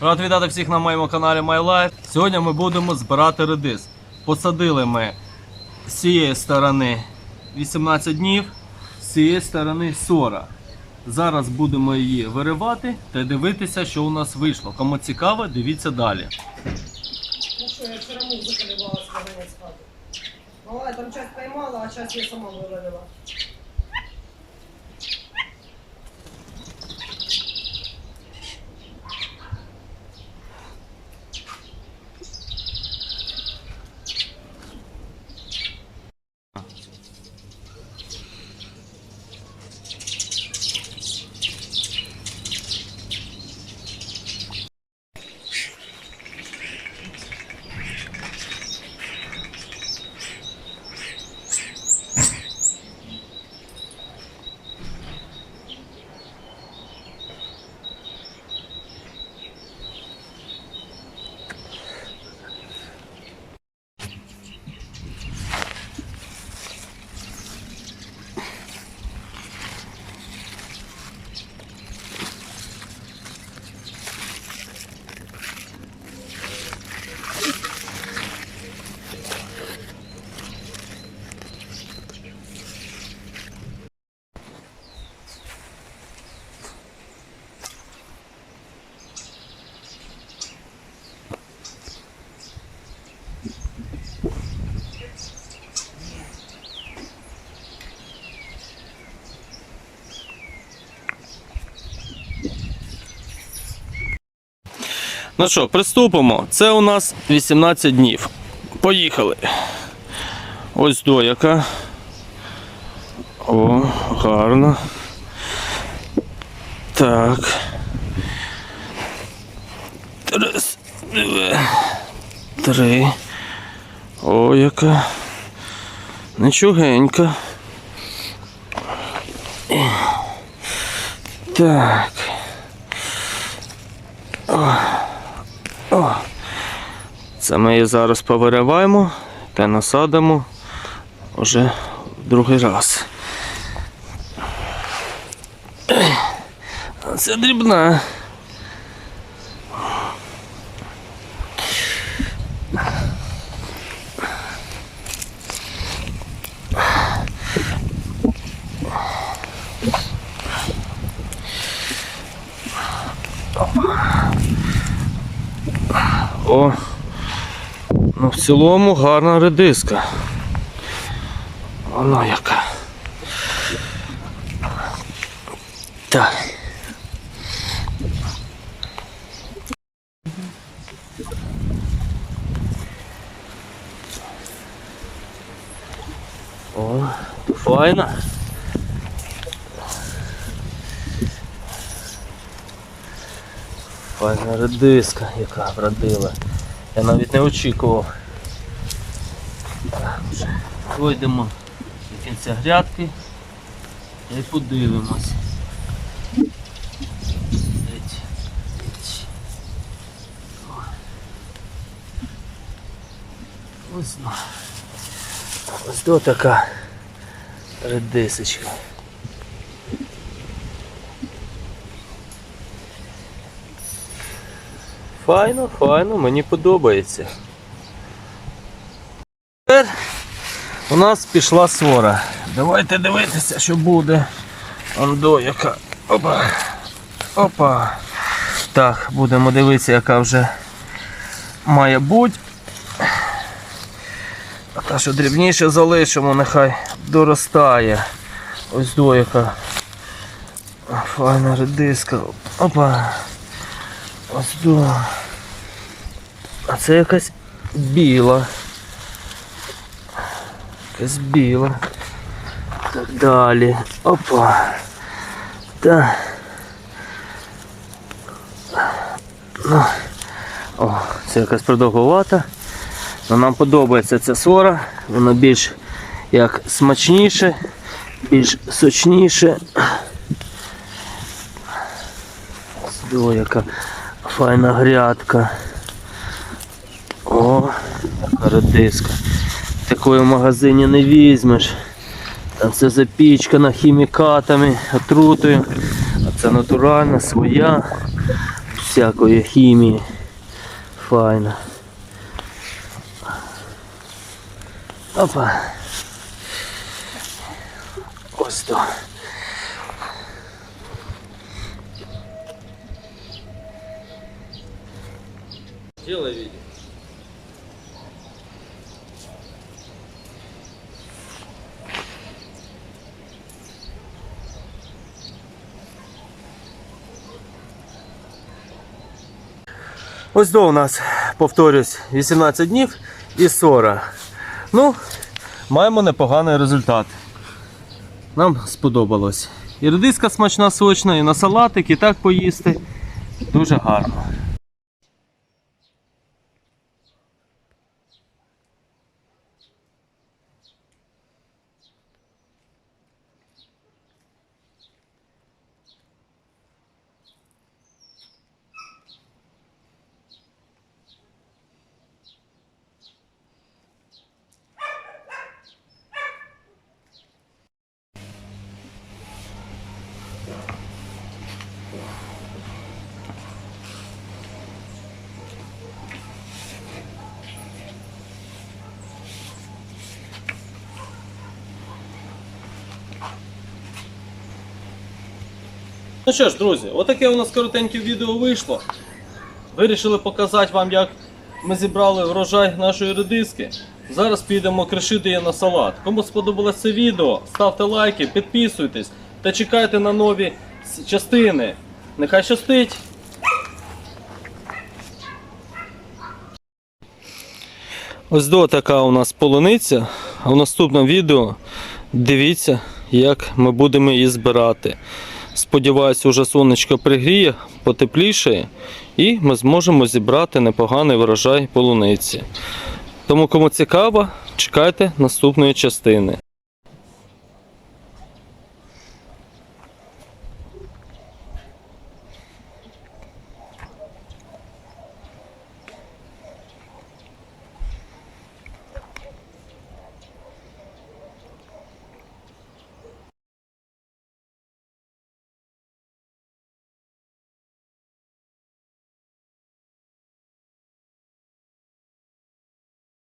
Рад вітати всіх на моєму каналі MyLife. Сьогодні ми будемо збирати редис. Посадили ми з цієї сторони 18 днів, з цієї сторони 40. Зараз будемо її виривати та дивитися, що у нас вийшло. Кому цікаво, дивіться далі. Ну що, я вчора музику не була з хати. Я там час поймала, а час я сама вивалила. Ну що, приступимо. Це у нас 18 днів. Поїхали. Ось дояка. О, гарно. Так. Раз, два, три. О, яка. Нічогенька. Так. О, це ми її зараз повириваємо та насадимо вже в другий раз. Це дрібна. О, ну в цілому гарна редиска. Воно яка. Так. О, файна. Файна редиска, яка вродила. Я навіть не очікував. Так, вже Дойдемо до кінця грядки і подивимось. Ось ну. Ось до така редисочка. Файно, файно, мені подобається. Тепер у нас пішла свора. Давайте дивитися, що буде. Ондо яка. Опа. Опа. Так, будемо дивитися, яка вже має бути. А та, що дрібніше залишимо, нехай доростає. Ось до яка. Файна редиска. Опа. Ось до. А це якась біла. Якась біла. Так далі. Опа. Та. Ну. О, це якась продовгувата. Но нам подобається ця сора. Вона більш як смачніше, більш сочніше. Ось до яка файна грядка. О, яка редиска. Такої в магазині не візьмеш. Там все запічкано хімікатами, отрутою. А це натуральна, своя. всякої хімії. Файно. Опа. Ось то. Делай видео. Ось до у нас, повторюсь, 18 днів і 40. Ну, маємо непоганий результат. Нам сподобалось. І редиска смачна, сочна, і на салатик, і так поїсти. Дуже гарно. Ну що ж, друзі, отаке у нас коротеньке відео вийшло. Вирішили показати вам, як ми зібрали врожай нашої редиски. Зараз підемо кришити її на салат. Кому сподобалось це відео, ставте лайки, підписуйтесь та чекайте на нові частини. Нехай щастить! Ось до така у нас полуниця. А в наступному відео дивіться, як ми будемо її збирати. Сподіваюсь, уже сонечко пригріє, потеплішає, і ми зможемо зібрати непоганий врожай полуниці. Тому, кому цікаво, чекайте наступної частини.